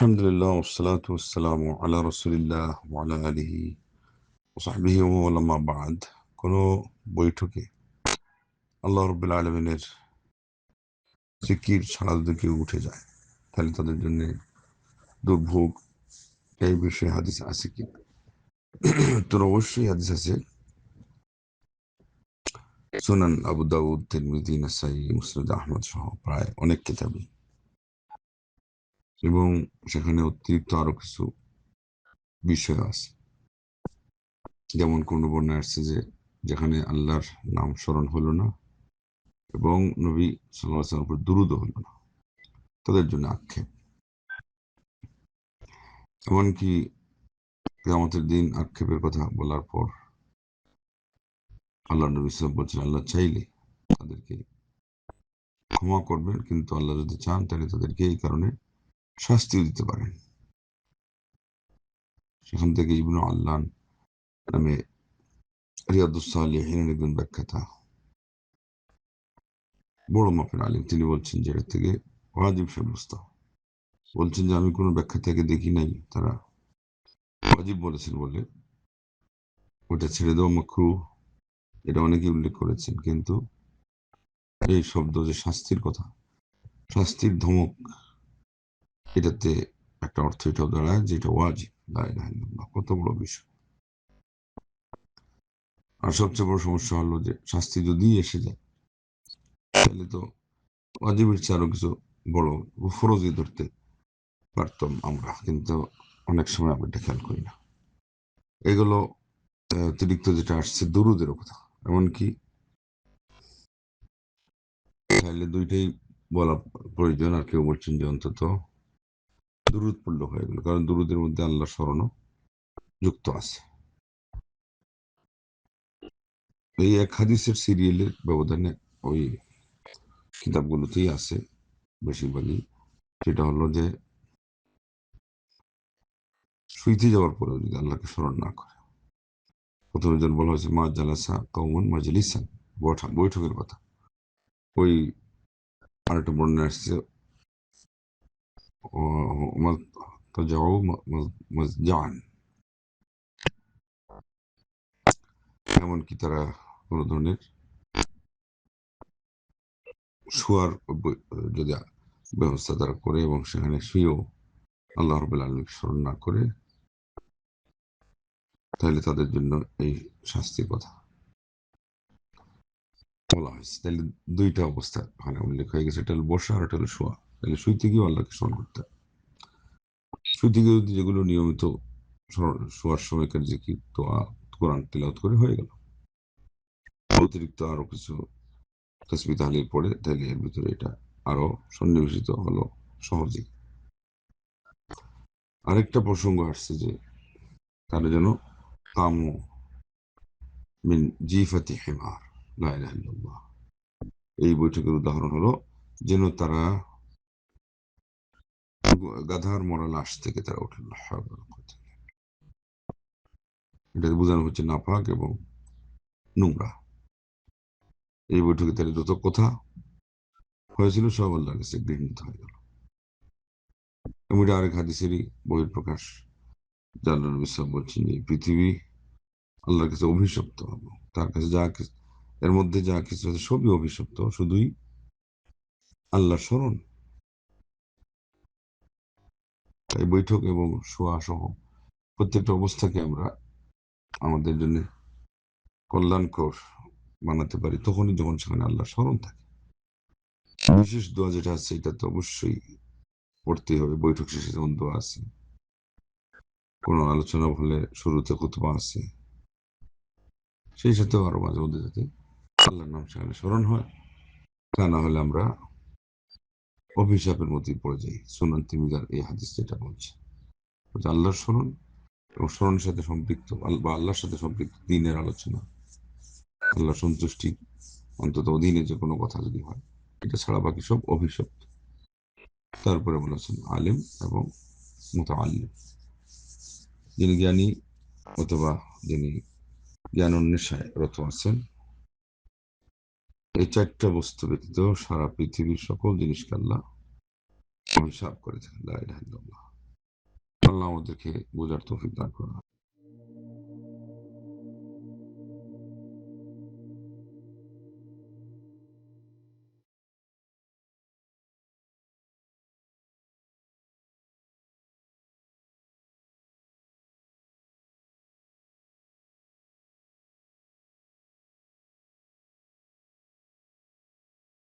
الحمد لله والصلاة والسلام على رسول الله وعلى آله وصحبه ومن ما بعد কোনো বৈঠকে আল্লাহ রব্বুল আলমিনের জিকির ছাড়া যদি কেউ উঠে যায় তাহলে তাদের জন্য দুর্ভোগ এই বিষয়ে হাদিস আছে কি তোর অবশ্যই হাদিস আছে সুনান আবু দাউদ তিরমিজি নাসাই মুসলিদ আহমদ সহ প্রায় অনেক কিতাবই এবং সেখানে অতিরিক্ত আরও কিছু বিষয় আছে। যেমন কোন বর্ণায় আসছে যে যেখানে আল্লাহর নাম স্মরণ হলো না এবং নবী সাল্লাহ উপর দুরুদ হলো না। তাদের জন্য আক্ষেপ। এমনকি আমাদের দিন আক্ষেপের কথা বলার পর আল্লাহ নবী সাল্লাম বলছেন, আল্লাহ চাইলে তাদেরকে ক্ষমা করবেন, কিন্তু আল্লাহ যদি চান তাহলে তাদেরকে এই কারণে শাস্তিও দিতে পারেন সেখান থেকে ইবনু আল্লাহ নামে রিয়াদুসালিহিনের একজন ব্যাখ্যাতা, বড় মাপের আলিম, তিনি বলছেন যে এর থেকে ওয়াজিব সাব্যস্ত। বলছেন যে আমি কোনো ব্যাখ্যা থেকে দেখি নাই, তারা ওয়াজিব বলেছেন বলে। ওটা ছেড়ে দেওয়া মাকরু, এটা অনেকে উল্লেখ করেছেন, কিন্তু এই শব্দ যে শাস্তির কথা, শাস্তির ধমক এটাতে একটা অর্থ এটাও দাঁড়ায় যে এটা ওয়াজিব। কত বড় বিষয়। আর সবচেয়ে বড় সমস্যা হলো যে, শাস্তি যদি এসে যায়, তাহলে তো ওয়াজিবের চেয়ে আরও কিছু বড় ফরজি ধরতে পারতাম আমরা। কিন্তু অনেক সময় আমরা এটা খেয়াল করি না। এগুলো অতিরিক্ত যেটা আসছে দুরুদের কথা। এমনকি চাইলে দুইটাই বলা প্রয়োজন, আর কেউ বলছেন যে অন্তত দুরুদ পূর্ণ হয়ে গেল, কারণ দুরুদের মধ্যে আল্লাহ স্মরণও যুক্ত আছে। এই এক হাদিসের সিরিয়ালের ব্যবধানে ওই কিতাবগুলোতেই আছে বেশিরভাগই। সেটা হলো যে, শুইতে যাওয়ার পরেও যদি আল্লাহকে স্মরণ না করে। প্রথমে জন বলা হয়েছে, মা জালাসা কৌমন মাজলিসান বৈঠকের কথা। ওই আরেকটা বর্ণনা আসছে যান এমনকি তারা কোনো ধরনের শোয়ার যদি ব্যবস্থা তারা করে এবং সেখানে শুয়েও আল্লাহ রবুল আলমীর স্মরণ না করে তাহলে তাদের জন্য এই শাস্তির কথা বলা হয়েছে তাহলে দুইটা অবস্থা ওখানে উল্লেখ হয়ে গেছে এটা হলো বসা আর এটা হলো শোয়া তাহলে শুইতে গিয়েও আল্লাহকে স্মরণ করতে। হবে শুইতে গিয়ে যদি যেগুলো নিয়মিত শোয়ার সময়কার যে কি তো কোরআন তেলাওত করে হয়ে গেল। অতিরিক্ত আরও কিছু তসবি তাহলিল পড়ে, তাহলে এর ভিতরে এটা আরও সন্নিবেশিত হলো সহজে আরেকটা প্রসঙ্গ আসছে যে তারা যেন কামু মিন জিফাতি হেমার এই বৈঠকের উদাহরণ হলো, যেন তারা গাধার মরা লাশ থেকে তারা উঠল। এটা বোঝানো হচ্ছে নাফাক এবং নোংরা। এই বৈঠকে তাহলে যত কথা হয়েছিল সব আল্লাহ কাছে গৃহীত হয়ে গেল। এবং এটা আরেক হাদিসেরই বহির প্রকাশ জাল্লাহ ইসলাম বলছেন যে পৃথিবী আল্লাহর কাছে অভিশপ্ত হবে। তার কাছে যা এর মধ্যে যা কিছু আছে সবই অভিশপ্ত। শুধুই আল্লাহ স্মরণ। এই বৈঠক এবং শোয়া সহ প্রত্যেকটা অবস্থাকে আমরা আমাদের জন্য কল্যাণকর বানাতে পারি, তখনই যখন সেখানে আল্লাহ স্মরণ থাকে। বিশেষ দোয়া যেটা আছে, এটা তো অবশ্যই পড়তেই হবে। বৈঠক শেষে যেমন দোয়া আছে, কোন আলোচনা হলে শুরুতে খুতবা আছে। সেই সাথেও আরও মাঝে মধ্যে যাতে আল্লাহর নাম সেখানে স্মরণ হয়। তা না হলে আমরা অভিশাপের মধ্যেই পড়ে যাই। সুনান তিমিদার এই হাদিস যেটা বলছে। আল্লাহর স্মরণ এবং স্মরণের সাথে সম্পৃক্ত বা আল্লাহর সাথে সম্পৃক্ত দিনের আলোচনা। আল্লাহ সন্তুষ্টি অন্তত অধীনে যে কোনো কথা যদি হয়, এটা ছাড়া বাকি সব অভিশপ্ত। তারপরে বলেছেন আলিম এবং মতো আলিম যিনি জ্ঞানী অথবা যিনি জ্ঞান অন্বেষায় রত আছেন এই চারটা বস্তু ব্যতীত সারা পৃথিবীর সকল জিনিসকে আল্লাহ অভিশাপ করেছেন। আল্লাহ আমাদেরকে বোঝার তৌফিক দান করুন।